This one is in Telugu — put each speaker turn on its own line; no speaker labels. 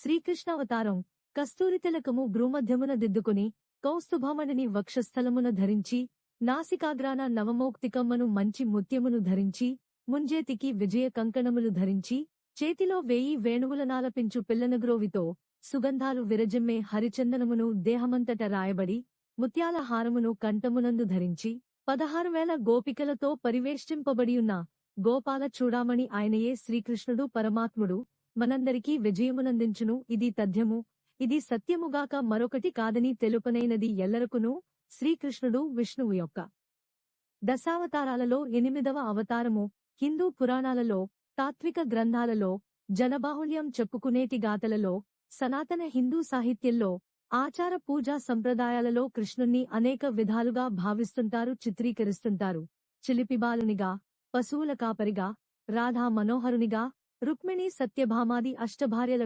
శ్రీకృష్ణావతారం కస్తూరి తిలకము భ్రూమధ్యమున దిద్దుకుని కౌస్తుభమణిని వక్షస్థలమున ధరించి నాసికాగ్రాన నవమోక్తికమ్మను మంచి ముత్యమును ధరించి ముంజేతికి విజయ కంకణములు ధరించి చేతిలో వేయి వేణువులనాలపించు పిల్లనగ్రోవితో సుగంధాలు విరజిమ్మే హరిచందనమును దేహమంతట రాయబడి ముత్యాల హారమును కంఠమునందు ధరించి పదహారు వేల గోపికలతో పరివేష్టింపబడియున్న గోపాల చూడామణి ఆయనయే శ్రీకృష్ణుడు పరమాత్ముడు మనందరికీ విజయమునందించును. ఇది తథ్యము. ఇది సత్యముగాక మరొకటి కాదని తెలుపనైనది ఎల్లరకును శ్రీకృష్ణుడు విష్ణువు యొక్క దశావతారాలలో ఎనిమిదవ అవతారము. హిందూ పురాణాలలో తాత్విక గ్రంథాలలో జనబాహుళ్యం చెప్పుకునేటి గాథలలో సనాతన హిందూ సాహిత్యంలో ఆచార పూజా సంప్రదాయాలలో కృష్ణుణ్ణి అనేక విధాలుగా భావిస్తుంటారు చిత్రీకరిస్తుంటారు. చిలిపిబాలునిగా పశువుల కాపరిగా రాధా మనోహరునిగా రుక్మిణి సత్యభామాది అష్టభార్యల